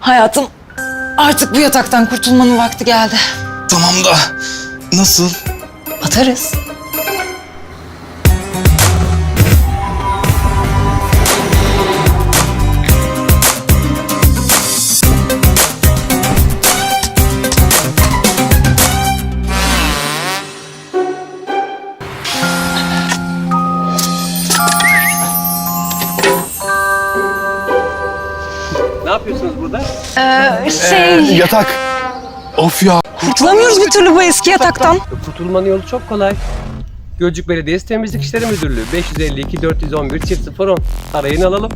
Hayatım artık bu yataktan kurtulmanın vakti geldi. Tamam da nasıl? Atarız. Ne yapıyorsunuz burada? şey yatak. Of ya. kurtulamıyoruz bir türlü bu eski yataktan. Kurtulmanın yolu çok kolay. Gölcük Belediyesi Temizlik İşleri Müdürlüğü 552 411 çift 010. Arayın alalım.